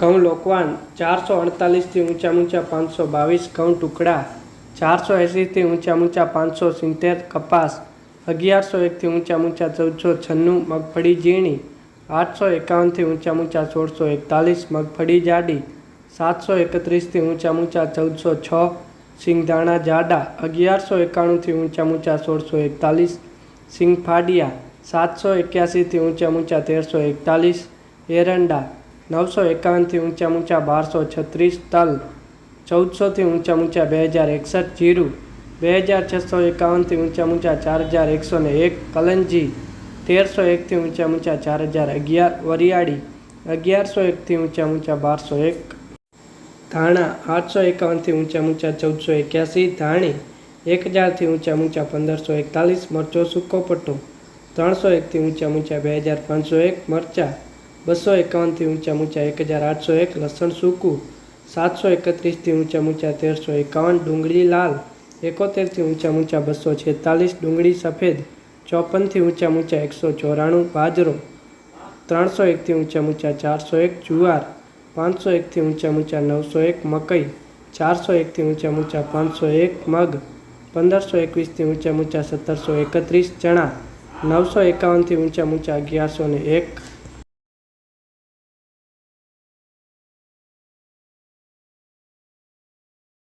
ઘઉં લોકવાન ચારસો અડતાલીસથી ઊંચા ઊંચા પાંચસો બાવીસ, ઘઉં ટુકડા ચારસો એંસીથી ઊંચા ઊંચા પાંચસો સિત્તેર, કપાસ અગિયારસો એકથી ઊંચા ઊંચા ચૌદસો છન્નું, મગફળી ઝીણી આઠસો એકાવનથી ઊંચા ઊંચા સોળસો એકતાલીસ, મગફળી જાડી સાતસો એકત્રીસથી ઊંચા ઊંચા ચૌદસો છ, સિંગદાણા જાડા અગિયારસો એકાણુંથી ઊંચા ઊંચા સોળસો એકતાલીસ સિંગ ફાડિયા સાતસો એક્યાસીથી ઊંચા ઊંચા તેરસો એકતાલીસ, એરંડા નવસો એકાવનથી ઊંચા ઊંચા બારસો છત્રીસ તલ, ચૌદસોથી ઊંચા ઊંચા બે હજાર એકસઠ જીરું, બે હજાર છસો એકાવનથી ઊંચા ઊંચા ચાર હજાર એકસો ને એક કલંજી, તેરસો એકથી ઊંચા ઊંચા ચાર હજાર અગિયાર વરિયાળી, અગિયારસો એકથી ઊંચા ઊંચા બારસો એક ધાણા, આઠસો એકાવનથી ઊંચા ઊંચા ચૌદસો એક્યાસી ધાણી, એક હજારથી ઊંચા ઊંચા પંદરસો એકતાલીસ મરચો સૂકો પટ્ટો, ત્રણસો એકથી ઊંચા ઊંચા બે હજાર પાંચસો એક મરચા બસો એકાવનથી ઊંચા ઊંચા એક હજાર આઠસો એક, લસણ સૂકું, સાતસો એકત્રીસથી ઊંચા ઊંચા તેરસો એકાવન, ડુંગળી લાલ, એકોતેરથી ઊંચા ઊંચા બસો છેતાલીસ, ડુંગળી સફેદ, ચોપનથી ઊંચા ઊંચા એકસો ચોરાણું, બાજરો, ત્રણસો એકથી ઊંચા ઊંચા ચારસો એક, જુવાર, પાંચસો એકથી ઊંચા ઊંચા નવસો એક, મકઈ, ચારસો એકથી ઊંચા ઊંચા પાંચસો એક, મગ, પંદરસો એકવીસથી ઊંચા ઊંચા સત્તરસો એકત્રીસ, ચણા, નવસો એકાવનથી ઊંચા ઊંચા અગિયારસો ને એક